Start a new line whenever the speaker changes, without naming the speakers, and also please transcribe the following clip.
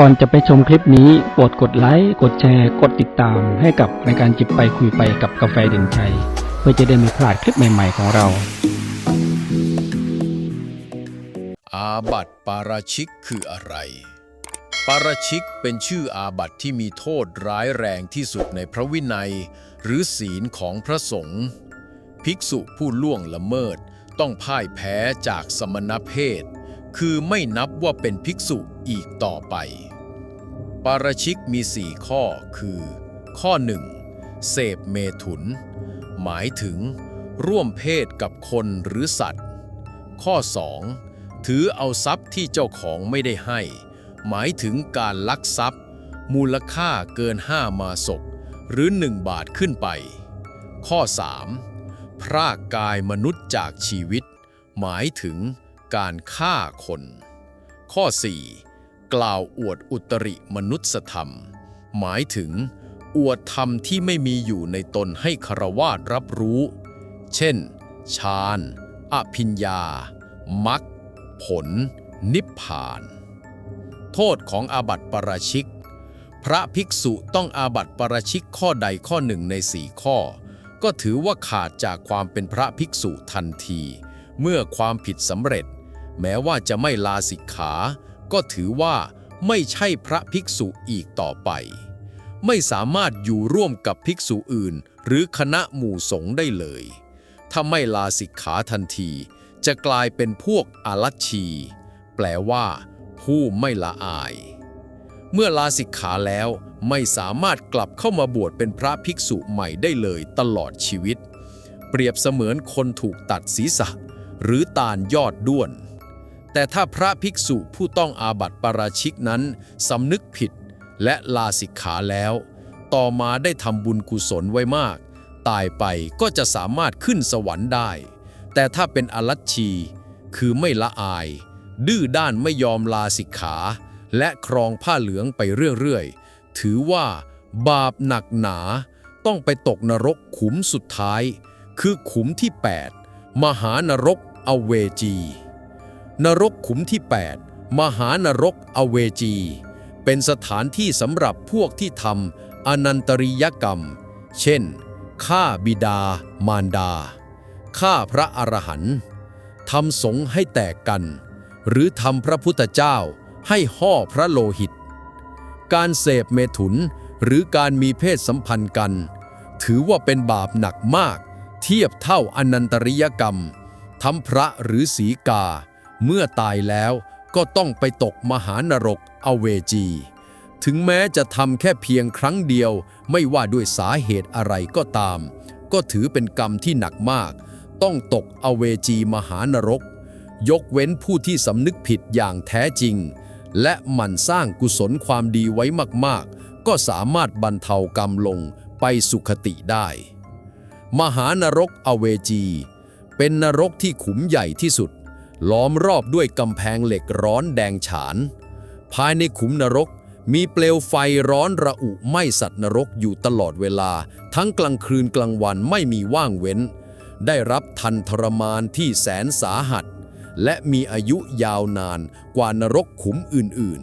ก่อนจะไปชมคลิปนี้โปรดกดไลค์กดแชร์กดติดตามให้กับรายการจิบไปคุยไปกับกาแฟเด่นชัยเพื่อจะได้ไม่พลาดคลิปใหม่ๆของเรา
อาบัติปาราชิกคืออะไร ปาราชิกเป็นชื่ออาบัติที่มีโทษร้ายแรงที่สุดในพระวินัย หรือศีลของพระสงฆ์ภิกษุผู้ล่วงละเมิด ต้องพ่ายแพ้จากสมณเพศ คือไม่นับว่าเป็นภิกษุอีกต่อไป ปาราชิกมีสี่ข้อคือ ข้อ 1. เสพเมถุน หมายถึง ร่วมเพศกับคนหรือสัตว์ ข้อ 2. ถือเอาทรัพย์ที่เจ้าของไม่ได้ให้ หมายถึงการลักทรัพย์ มูลค่าเกินห้ามาศก หรือ1บาทขึ้นไป ข้อ 3. พรากกายมนุษย์จากชีวิต หมายถึง การฆ่าคน ข้อ 4. กล่าวอวดอุตริมนุษธรรม หมายถึง อวดธรรมที่ไม่มีอยู่ในตนให้คารวาสรับรู้ เช่น ฌาน อภิญญา มักผล นิพพาน โทษของอาบัติปราชิก พระภิกษุต้องอาบัติปราชิกข้อใดข้อหนึ่งในสี่ข้อ ก็ถือว่าขาดจากความเป็นพระภิกษุทันที เมื่อความผิดสำเร็จ แม้ว่าจะไม่ลาสิกขา ก็ถือว่าไม่ใช่พระภิกษุอีกต่อไป ไม่สามารถอยู่ร่วมกับภิกษุอื่น หรือคณะหมู่สงฆ์ได้เลย ถ้าไม่ลาสิกขาทันที จะกลายเป็นพวกอาลัชชี แปลว่า ผู้ไม่ละอาย เมื่อลาสิกขาแล้วไม่สามารถกลับเข้ามาบวชเป็นพระภิกษุใหม่ได้เลยตลอดชีวิต เปรียบเสมือนคนถูกตัดศีรษะ หรือตาลยอดด้วน แต่ถ้าพระภิกษุผู้ต้องอาบัติปาราชิกนั้นสำนึกผิดและลาสิกขาแล้ว ต่อมาได้ทำบุญกุศลไว้มาก ตายไปก็จะสามารถขึ้นสวรรค์ได้ แต่ถ้าเป็นอลัชชี คือไม่ละอาย ดื้อด้านไม่ยอมลาสิกขา และครองผ้าเหลืองไปเรื่อยๆ ถือว่าบาปหนักหนา ต้องไปตกนรกขุมสุดท้าย คือขุมที่ 8 มหานรกอเวจี นรกขุมที่ 8 มหานรกอเวจี เป็นสถานที่สำหรับพวกที่ทำอนันตริยกรรม เช่นฆ่าบิดา มารดาฆ่าพระอรหันต์ทำสงให้แตกกัน หรือทำพระพุทธเจ้าให้ห่อพระโลหิต การเสพเมถุนหรือการมีเพศสัมพันธ์กัน ถือว่าเป็นบาปหนักมาก เทียบเท่าอนันตริยกรรมทำพระหรือสีกา เมื่อตายแล้วก็ต้องไปตกมหานรกอเวจี ถึงแม้จะทำแค่เพียงครั้งเดียว ไม่ว่าด้วยสาเหตุอะไรก็ตาม ก็ถือเป็นกรรมที่หนักมาก ต้องตกอเวจีมหานรก ยกเว้นผู้ที่สำนึกผิดอย่างแท้จริง และหมั่นสร้างกุศลความดีไว้มากๆ ก็สามารถบรรเทากรรมลงไปสุขติได้ มหานรกอเวจี เป็นนรกที่ขุมใหญ่ที่สุด ล้อมรอบด้วยกำแพงเหล็กร้อนแดงฉาน ภายในขุมนรกมีเปลวไฟร้อนระอุไหม้สัตว์นรกอยู่ตลอดเวลา ทั้งกลางคืนกลางวันไม่มีว่างเว้น ได้รับทันทรมานที่แสนสาหัส และมีอายุยาวนานกว่านรกขุมอื่น